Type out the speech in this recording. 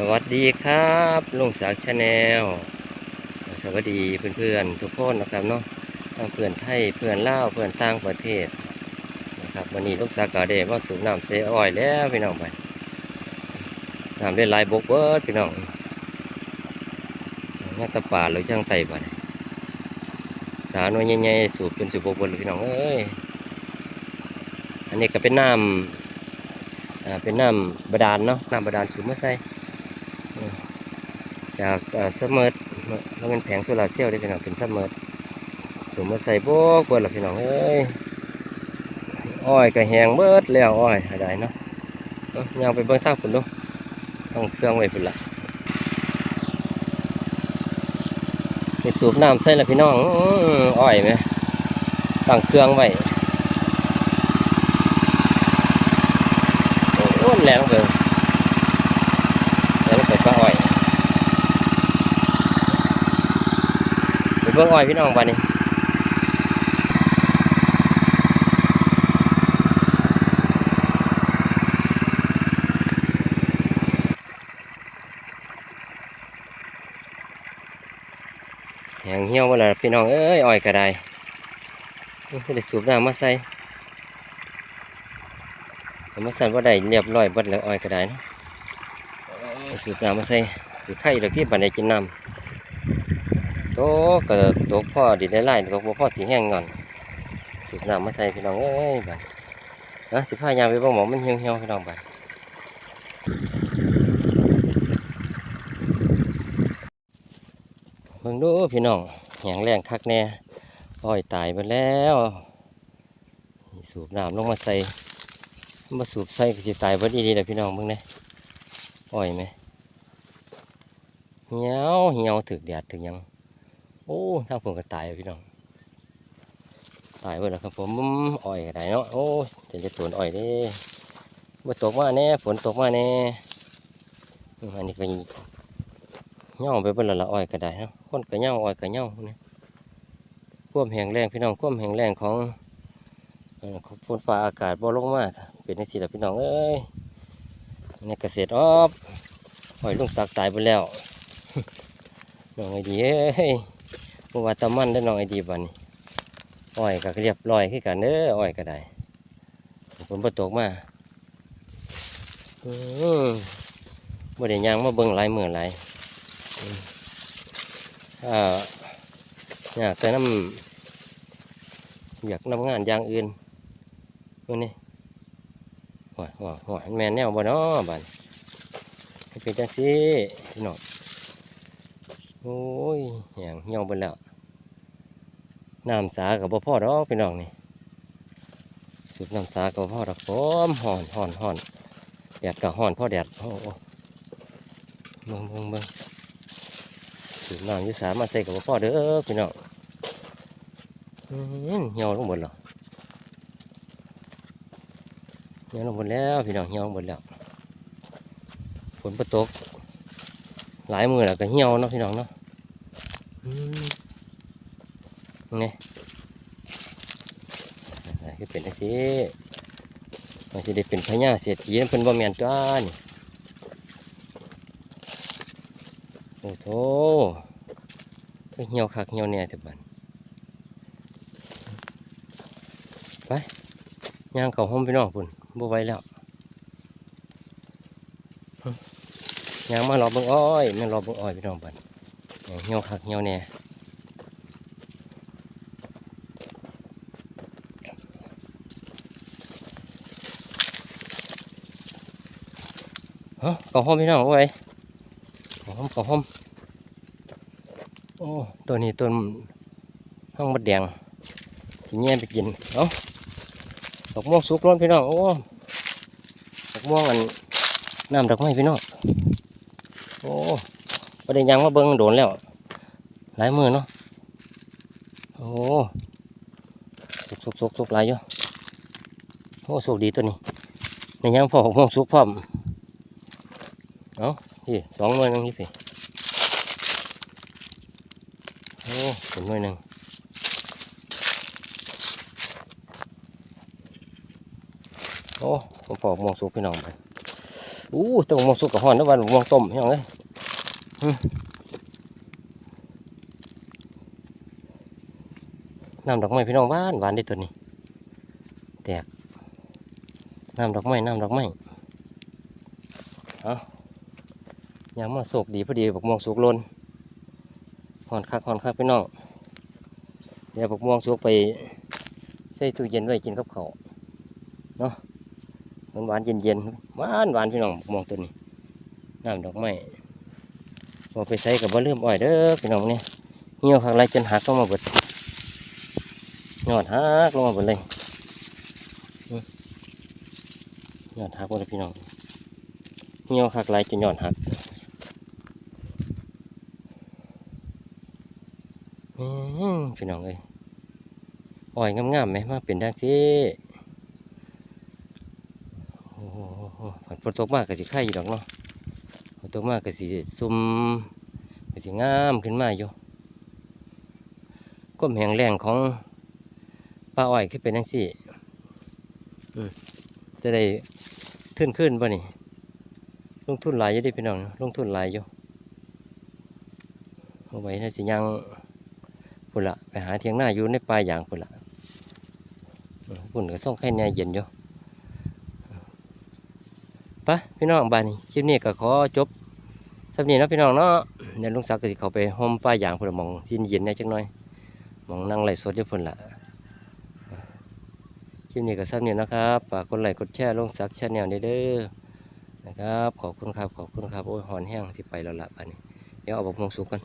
สวัสดีครับลุงสาวชาแนลสวัสดีเพื่อนๆทุกคนนะครับเนาะเพื่อนไทยเพื่อนลาวเพื่อนต่างประเทศนะครับวันนี้ลูกสาวกาเดว่าสูบน้ำเซอ้อยแล้วพี่น้องไปน้ำได้หลายบกเบิร์ดพี่น้องงาตะป่าหรือช่างไต่บัดสาหน่วยใหญ่ๆสูบเป็นสูบบกเบิดเลยพี่น้องเอ้ยอันนี้ก็เป็นน้ำเป็นน้ำบาดาลเนาะน้ำบาดาลสูบมาใส่อืม จากเสมอดแล้วเป็นแผงโซลาร์เซลล์ได้พี่น้องเป็นเสมอดสูมาใส่โบกเบิดละพี่น้องเอ้ยอ้อยก็แหงเบิดแล้วอ้อยอะไรเนาะย่างไปเบิ่งทางฝุ่นดูต้องเครื่องไว้ฝุ่นละไปสูบน้ำใส่ละพี่น้องอ้อยไหมตั้งเครื่องไว้โอ้แรงเกินแรงเกินป้าอ้อย ไปเบิ่งอ้อยพี่น้องบ้านนี้แหงเหี่ยวเวลาพี่น้องเอ้ยอ้อยก็ไดนี่คือได้สูบน้ำมาใส่มาใส่ว่าได้เรียบร้อยบัดแล้วอ้อยก็ไดนะสูบน้ำมาใส่สูบไข่แล้วพี่บันไดกินน้ำ ตก็ตกพ่อดินได้ไล่ตกบ่พ่อสีแห้งก่อนสูบน้ำมาใส่พี่น้องเอ้ยบัดนะสิพายางไปบ่หมอมันเหี่ยวเหี่ยวพี่น้องบัดเบิ่งดูพี่น้องแหงแรงคักแน่อ้อยตายไปแล้วสูบน้ำลงมาใส่มาสูบใส่ก็สิตายเบิดอีดีแหละพี่น้องเบิ่งเด้อ้อยไหมเหี่ยวเหี่ยวถึกแดดถึกยัง โอ้ทาผมก็ตายพี่น้องตายเบิดแล้วครับผมอ้อยก็ได้เนาะโอ้จะจะตวนอ้อยเด้บ่ตกมาแน่ฝนตกมาแน่ยอันนี้ก็เหี่ยวไปเบิดแล้วละอ้อยก็ได้เนาะคนก็เหี่ยวอ้อยก็เหี่ยวนี่ความแห้งแรงพี่น้องความแห้งแรงของฝนฟ้าอากาศบ่ลงมากเป็นในสิละพี่น้องเอ้ยนี่เกษตรออบหอยลุงตักตายไปแล้วน้องไอดีเอ้ย เมื่อวาตะมันได้น้องไอดีบันอ้อยก็เรียบร้อยขึ้นกันเด้ออ้อยก็ได้ฝนบ่ตกมาอืมบ่ได้ยางมาเบิ่งหลายมือหลายอ่าอยากแต่น้ำอยากนำงานอย่างอื่นมื่อนี่หัวหัวหัวแม่นแนวบ่เนาะบ้านเป็นจังซี่พี่น้อง โอ้ยแหงเหี่ยวเบิ่แล้วน้ำสากับบ่พอดอกพี่น้องนี่สูบน้ำสากับบ่อดอกหอมห่อนห่อนห่อนแดดกับห่อนพ่อแดดโอ้เบิ่งเบิ่งเบิ่งสูบน้ำยุสามาใส่กับบ่พอเด้อพี่น้องเหี่ยวลงหมดแล้วเหี่ยวลงหมดแล้วพี่น้องเหี่ยวลงหมดแล้วฝนประตก หลายมือแล้วก็เหี่ยวเนาะพี่น้องเนาะนี่คือเป็นจังซี่มันสิได้เป็นพญาเศรษฐีเพิ่นบ่แมนตัวนี่โอ้โธ่ก็เหี่ยวคักเหี่ยวแน่แต่บัดไปย่างเขาห้องพี่น้องพุ่นบ่ไหวแล้ว ย่างมารอเบิ่งอ้อยม่นรอเบิ่งอ้อยพี่น้องบัดเหี่ยวคักเหี่ยวแน่ฮะเขาห้องพี่น้องเอาไว้เขาห้องเขาห้องโอ้ตัวนี้ต้นห้องมดแดงที่แง่ไปกินเอ้าดอกม่วงสุกร้อนพี่น้องโอ้ดอกม่วงอันน้ำดอกไม้พี่น้อง อ้ประเด็นยังมาเบิ้งโดนแล้ว หลายมือเนาะ โอ้สุกสุกสุกสุกหลายอยู่โอ้สุกดีตัวนี้ ในยังพอดอกม่วงสุกพร้อม เอาพี่สองหน่วยหนึงนี่พี่โอ้เป็นหน่วยหนึ่งโอ้ผมปอกม่วงสุกพี่น้องไปอู้แต้องมองสุกกับห่อนแล้ววันมองต้มพี่น้องเอ้ย น้ำดอกไม้พี่น้องหวานหวานได้ตัวนี้ แตกน้ำดอกไม้น้ำดอกไม้เอายามมาโศกดีพอดีบอกมองสุกลนหอนคักหอนคักพี่น้องเดี๋ยวบอกมองสุกไปใส่ตู้เย็นไว้กินกับข้าเนาะหวานหวานเย็นๆหวานหวานพี่น้องบอกมองตัวนี้น้ำดอกไม้ พอไปใส่กับบ่ลืมอ้อยเด้อพี่น้องเนี่ยเหี่ยวข้างไรจนหักลงมาเบิดยอดหักลงมาเบิดเลยยอดหักหมดเลยพี่น้องเหี่ยวข้างไรจนยอดหักพี่น้องเอ้ยอ่อยงามๆไหมมาเป็นดังสิโอ้โหฝนตกมากก็สิไข่อยู่ดอกเนาะ ตกมากก็สิซุ่มก็สิงามขึ้นมาอยู่ก้มแหงแรงของป้าอ้อยขึ้นเป็นดังสิอืมจะได้ขึ้นขึ้นป่ะนี่ ลงทุนหลายอยู่ดิพี่น้อง ลงทุนหลายอยู่เอาไว้นะสิยังพุ่นละไปหาเทียงหน้าอยู่ในป่ายอย่างพุ่นละพุ่นก็ส่งไข่แน่เย็นอยู่ ปะพี่น้องบ้านนี้คลิปนี้ก็ขอจบสำนี้เนะพี่น้องเนาะเดี๋ยวลุงศักดิ์ก็สิเข้าไปห่มป่าอย่างพุ่นลหมองสิ้นเย็นน่จักหน่อยหมองนั่งไหลสดอยู่พุ่นละคลิปนี้ก็สำนี้นะครับฝากกดไลค์กดแชร์ลุงศักดิ์ชาแนลเด้อนะครับ ขอบคุณครับขอบคุณครับโอ้ยหอนแห้งสิไปแล้วละบ้านนี้เดี๋ยวเอาบอกมงสุกกัน